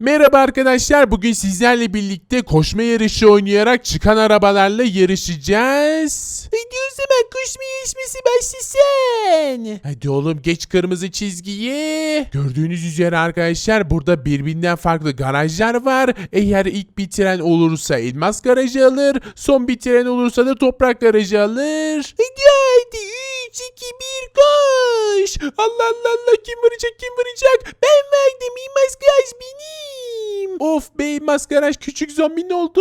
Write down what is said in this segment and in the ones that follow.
Merhaba arkadaşlar. Bugün sizlerle birlikte koşma yarışı oynayarak çıkan arabalarla yarışacağız. Hadi o zaman koşma yarışması başlasın. Hadi oğlum geç kırmızı çizgiyi. Gördüğünüz üzere arkadaşlar burada birbirinden farklı garajlar var. Eğer ilk bitiren olursa elmas garajı alır. Son bitiren olursa da toprak garajı alır. Hadi Allah Allah Allah kim vuracak kim vuracak? Ben verdim elmas garaj benim. Of be elmas garaj küçük zombi ne oldu?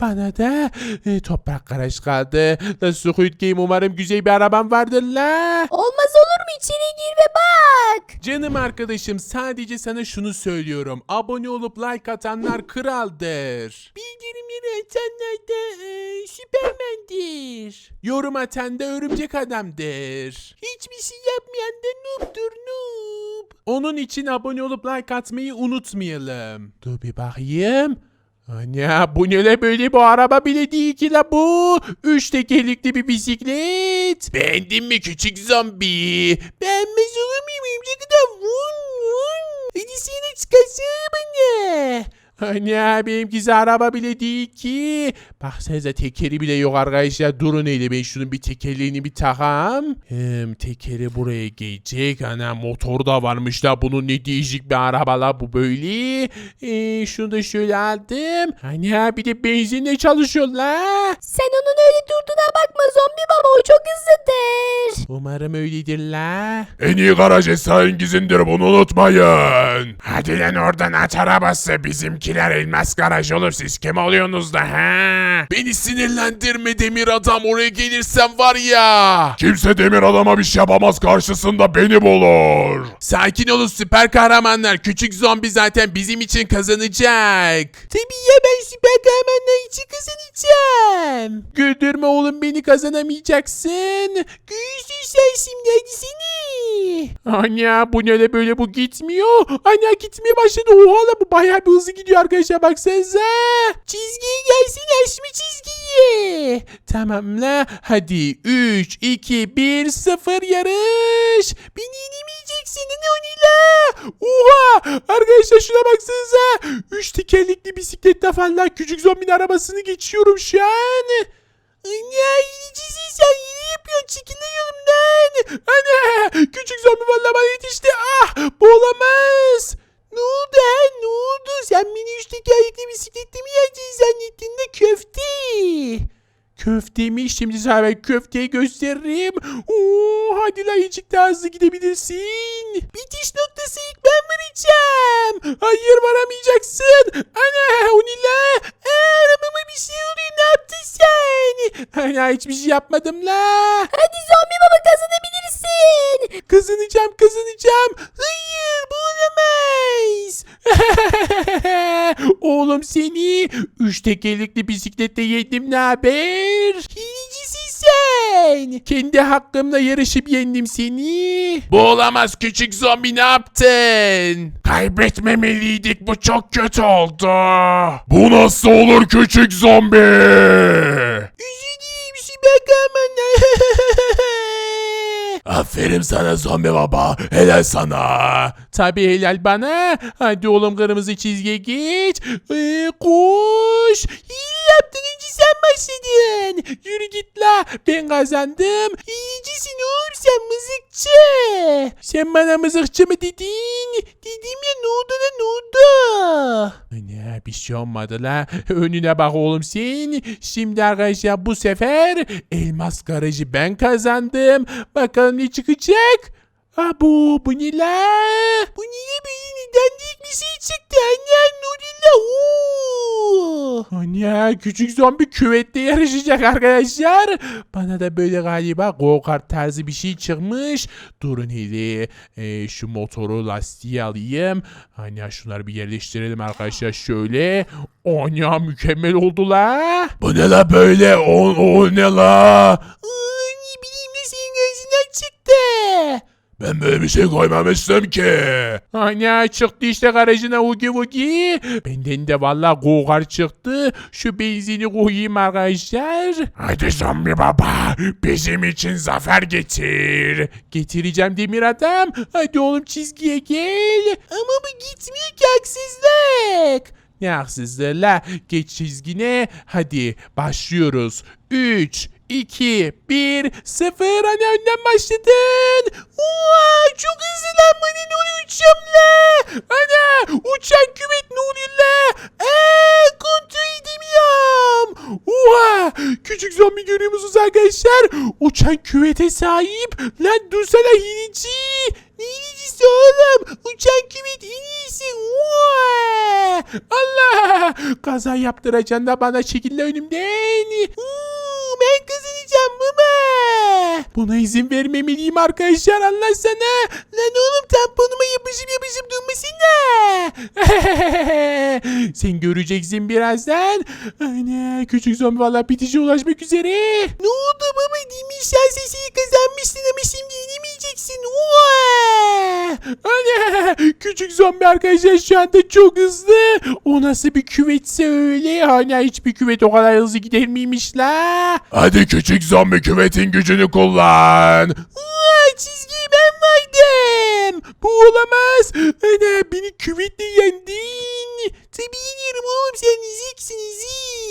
Bana da e, toprak garaj kaldı. La Squid Game umarım güzel bir arabam vardır la. Olmaz olur mu? İçeri gir ve bak. Canım arkadaşım sadece sana şunu söylüyorum. Abone olup like atanlar kraldır. Bildirimleri atanlar da e, süpermendir. Yorum atan da örümcek adamdır. Hiçbir şey yapmayan da noob'dur noob. Onun için abone olup like atmayı unutmayalım. Dur bir bakayım. Ana bu ne böyle bu araba bile değil ki la bu. Üç tekerlekli bir bisiklet. Beğendin mi küçük zombi? Beğenmez olur muyum? Ne kadar vun vun. Hadi seni çıkarsana bana. Ana benimkisi araba bile değil ki. Baksanıza tekeri bile yok arkadaşlar. Durun hele ben şunun bir tekerleğini bir takam. Hem tekeri buraya gelecek. Ana motor da varmış da bunun ne değişik bir araba la bu böyle. Ee, şunu da şöyle aldım. Ana bir de benzinle çalışıyor la. Sen onun öyle durduğuna bakma zombi baba o çok hızlıdır. Umarım öyledir la. En iyi garaj esarengizindir bunu unutmayın. Hadi lan oradan at arabası bizimkiler elmas garaj olur siz kim oluyorsunuz da ha? Beni sinirlendirme demir adam oraya gelirsen var ya. Kimse demir adama bir şey yapamaz karşısında beni bulur. Sakin olun süper kahramanlar. Küçük zombi zaten bizim için kazanacak. Tabii ya ben süper kahramanlar için kazanacağım. Güldürme oğlum beni kazanamayacaksın. Görürsün sen şimdi hadi seni. Ana bu ne böyle bu gitmiyor. Ana gitmeye başladı. Oha bu bayağı bir hızlı gidiyor arkadaşlar baksanıza. Çizgiye gelsin aşma çizgiyi. Tamam la hadi 3 2 1 0 yarış. Beni yenemeyeceksin ne o ne la? Oha arkadaşlar şuna baksanıza. 3 tekerlekli bisikletle falan küçük zombinin arabasını geçiyorum şu an. Ana yiyeceksin sen yine yapıyorsun çekil lan yolumdan. Ana küçük zombi valla bana yetişti. Ah bu olamaz. Ne oldu ha ne oldu? Sen beni üç tekerlekli bisikletle mi yeneceksin zannettin de köfte. Köftemi şimdi sana ben köfteyi gösteririm. Oo, hadi lan azıcık daha hızlı gidebilirsin. Bitiş noktası ilk ben varacağım. Hayır varamayacaksın. Ana o ne la? Ana hiçbir şey yapmadım la. Hadi zombi baba kazanabilirsin. Kazanacağım kazanacağım. Hayır bu olamaz. Oğlum seni üç tekerlekli bisiklette yedim ne haber? Hilecisin sen. Kendi hakkımla yarışıp yendim seni. Bu olamaz küçük zombi ne yaptın? Kaybetmemeliydik bu çok kötü oldu. Bu nasıl olur küçük zombi? Kahramanlar. Aferin sana zombi baba helal sana. Tabi helal bana. Hadi oğlum kırmızı çizgiye geç. Ee, koş. İyi yaptın önce sen başladın. Yürü git la. Ben kazandım. İyicisin oğlum sen mızıkçı. Sen bana mızıkçı mı dedin? Dedim ya ne oldu da ne oldu? Ana bir şey olmadı la. Önüne bak oğlum sen. Şimdi arkadaşlar bu sefer elmas garajı ben kazandım. Bakalım ne çıkacak? Ha bu, ne la? Bu ne böyle neden değil bir şey çıktı? Anne. Oo. Anne küçük zombi küvette yarışacak arkadaşlar. Bana da böyle galiba go-kart tarzı bir şey çıkmış. Durun hele e, şu motoru lastiği alayım. Anne şunları bir yerleştirelim arkadaşlar şöyle. Anne mükemmel oldu la. Bu ne la böyle o, o ne la? Ben böyle bir şey koymamıştım ki. Ana çıktı işte garajına ugi ugi. Benden de valla kokar çıktı. Şu benzini koyayım arkadaşlar. Hadi zombi baba bizim için zafer getir. Getireceğim demir adam. Hadi oğlum çizgiye gel. Ama bu gitmiyor ki haksızlık. Ne haksızlığı la? Geç çizgine. Hadi başlıyoruz. 3, 2, 1, 0. Hani önden başladın. Oha, çok hızlı lan bana ne oluyor uçacağım la. Uçan küvet ne oluyor la? Eee kontrol edemiyorum. Oha küçük zombi görüyor musunuz arkadaşlar? Uçan küvete sahip. Lan dursana hileci. Ne hilecisi oğlum? Uçan küvet en iyisi. Allah. Kaza yaptıracaksın da bana çekil lan önümden. Uuu, ben kazanacağım baba. Buna izin vermemeliyim arkadaşlar Allah sana. Lan oğlum tamponuma yapışıp yapışıp durmasana. Sen göreceksin birazdan. Ana küçük zombi valla bitişe ulaşmak üzere. Ne oldu baba demiş sesini kazanmışsın ama şimdi Oha! Ana küçük zombi arkadaşlar şu anda çok hızlı. O nasıl bir küvetse öyle. Hani hiçbir küvet o kadar hızlı gider miymiş la? Hadi küçük zombi küvetin gücünü kullan. Aa, çizgiyi ben vardım. Bu olamaz. Ana beni küvetle yendin. Tabii yenirim oğlum sen eziksin ezik.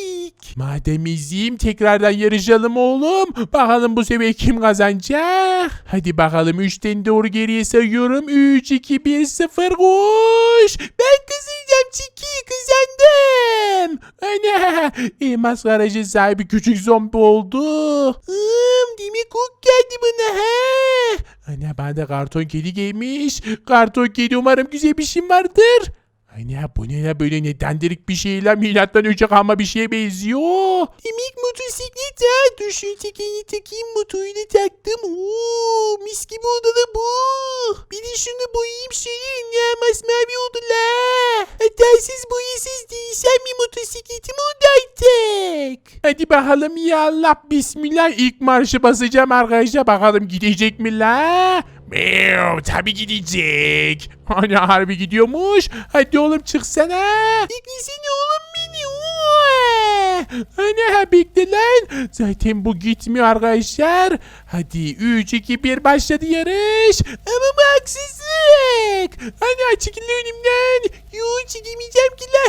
Madem eziyim tekrardan yarışalım oğlum. Bakalım bu sefer kim kazanacak? Hadi bakalım 3'ten doğru geriye sayıyorum. 3, 2, 1, 0 koş. Ben kazanacağım Çiki kazandım. Ana elmas garajı sahibi küçük zombi oldu. Hım demek o geldi bana he. Ana bana karton kedi giymiş. Karton kedi umarım güzel bir şey vardır. Ana bu ne ya böyle ne dandirik bir şeyler milattan önce kalma bir şeye benziyor. Demek motosiklet ha. Dur şu tekerini takayım motorunu taktım. Oo, mis gibi oldu la bu. Bir de şunu boyayayım şöyle ya masmavi oldu la. Hatasız boyasız değilsen bir motosikletim oldu artık. Hadi bakalım ya Allah bismillah ilk marşı basacağım arkadaşlar bakalım gidecek mi la? Meow tabi gidecek. Hani harbi gidiyormuş. Hadi oğlum çıksana. Beklesene oğlum beni. Oha! Hani bekle lan. Zaten bu gitmiyor arkadaşlar. Hadi 3, 2, 1 başladı yarış. Ama bu haksızlık. Hani çekil lan önümden. Yuh çekemeyeceğim ki la.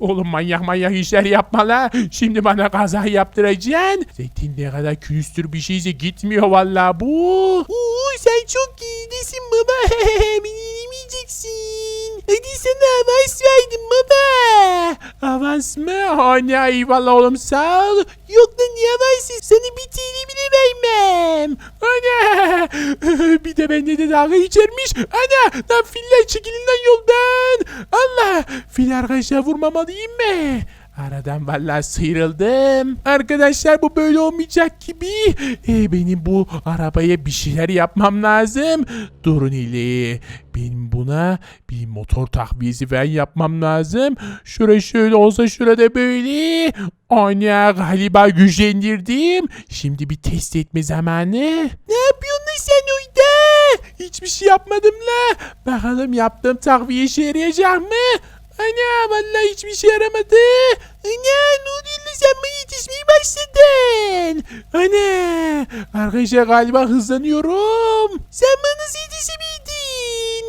Oğlum manyak manyak işler yapma la. Şimdi bana kaza yaptıracaksın. Zaten ne kadar külüstür bir şeyse gitmiyor vallahi bu. Oo, sen çok iyisin baba. Beni yemeyeceksin. Hadi sana avans verdim baba. Avans mı? Ana eyvallah oğlum sağ ol. Yok lan niye avansı? Sana bir TL bile vermem. Ana. bir de bende de dalga geçermiş. Ana. Lan filler çekilin lan yoldan. Allah. Fil arkadaşlar vurmamalıyım mı? Aradan vallahi sıyrıldım. Arkadaşlar bu böyle olmayacak gibi. E, benim bu arabaya bir şeyler yapmam lazım. Durun ile. Benim buna bir motor takviyesi ben yapmam lazım. Şura şöyle olsa şurada böyle. Ana galiba güçlendirdim. Şimdi bir test etme zamanı. Ne yapıyorsun sen orada? Hiçbir şey yapmadım la. Bakalım yaptığım takviye işe yarayacak mı? Ana vallahi hiçbir şey yaramadı. Ana lan sen bana yetişmeye başladın. Ana arkadaşlar galiba hızlanıyorum. Sen bana nasıl yetişemedin?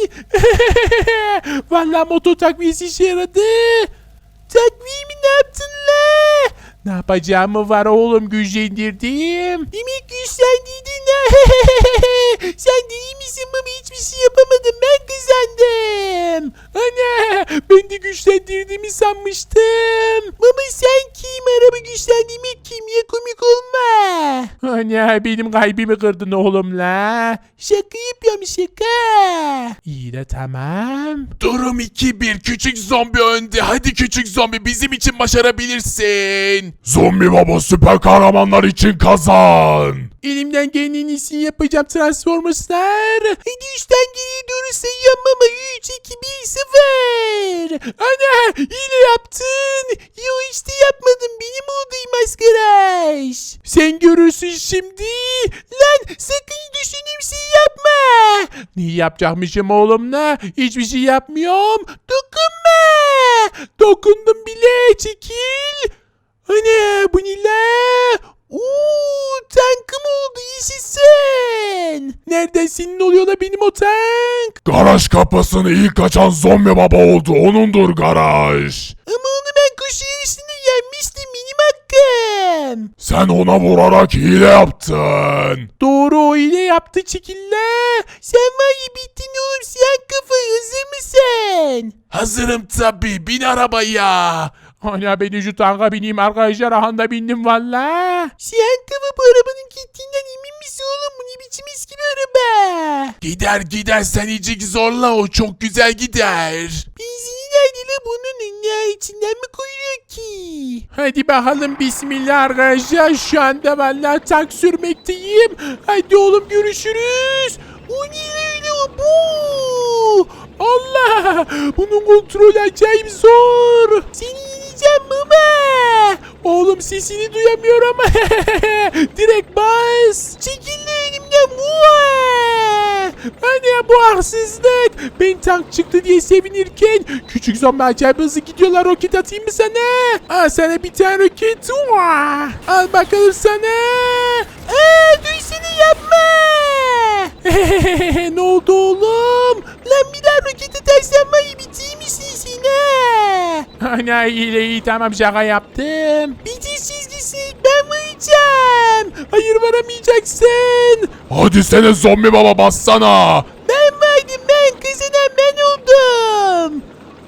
vallahi motor takviyesi işe yaradı. Yaptın Ne yapacağımı var oğlum güçlendirdim. Demek güçlendirdin ha. Sen değil misin baba hiçbir şey yapamadım ben kazandım. Ana ben de güçlendirdiğimi sanmıştım. Baba sen kim araba güçlendirmek kim ya komik olma. Ana benim kalbimi kırdın oğlum la. Şaka yapıyorum şaka. İyi de tamam. Durum 2-1 küçük zombi önde. Hadi küçük zombi bizim için başarabilirsin. Zombi baba süper kahramanlar için kazan. Elimden gelen en iyisini yapacağım Transformers'lar. Hadi üçten geriye doğru sayıyorum ama 3, 2, 1, 0. Ana hile yaptın. Yo işte yapmadım benim olayım maskaraş. Sen görürsün şimdi. Lan sakın düşündüğüm şeyi yapma. Ne yapacakmışım oğlumla? Hiçbir şey yapmıyorum. Dokunma. Dokundum bile çekil. Ana bu ne la? Uuu yaşasın. Nereden senin oluyor da benim o tank? Garaj kapısını ilk açan zombi baba oldu. Onundur garaj. Ama onu ben koşu yarışında yenmiştim benim hakkım. Sen ona vurarak hile yaptın. Doğru o ile yaptı çekille. Sen var ya bittin oğlum siyah kafa hazır mısın? Hazırım tabi bin arabaya. Hala beni şu tanka bineyim arkadaşlar ahanda bindim valla. Siyah kafa bu arabanın gittiğinden emin misin oğlum bu ne biçim eski bir araba? Gider gider sen icik zorla o çok güzel gider. Benzini nerede bunun ne içinden mi koyuyor ki? Hadi bakalım bismillah arkadaşlar şu anda valla tank sürmekteyim. Hadi oğlum görüşürüz. O ne öyle bu? Allah! Bunun kontrolü acayip zor. Seni yeneceğim baba. Oğlum sesini duyamıyorum. Direkt bas. Çekil de önümden. Hani bu haksızlık. Ben tank çıktı diye sevinirken küçük zombi acayip hızlı gidiyorlar. Roket atayım mı sana? Al sana bir tane roket. Vaa! Al bakalım sana. Aa, duysana yapma. ne oldu oğlum? Lan bir daha roket atarsan var ya bitireyim seni. Ana iyi iyi tamam şaka yaptım. Bitirsiz gitsin ben varacağım. Hayır varamayacaksın. Hadi sene zombi baba bassana.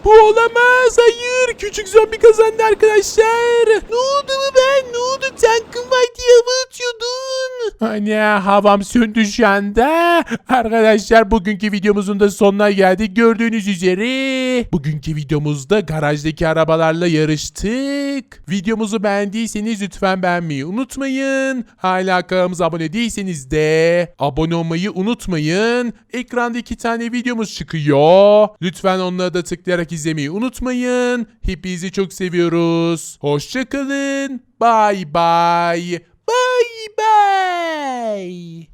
Bu olamaz hayır küçük zombi kazandı arkadaşlar. Ne oldu mu ben ne oldu tankım var diye hava atıyordun. Hani havam söndü şu anda. Arkadaşlar bugünkü videomuzun da sonuna geldik. Gördüğünüz üzere bugünkü videomuzda garajdaki arabalarla yarıştık. Videomuzu beğendiyseniz lütfen beğenmeyi unutmayın. Hala kanalımıza abone değilseniz de abone olmayı unutmayın. Ekranda iki tane videomuz çıkıyor. Lütfen onları da tıklayarak izlemeyi unutmayın. Hepinizi çok seviyoruz. Hoşçakalın. Bye bye. Bye bye.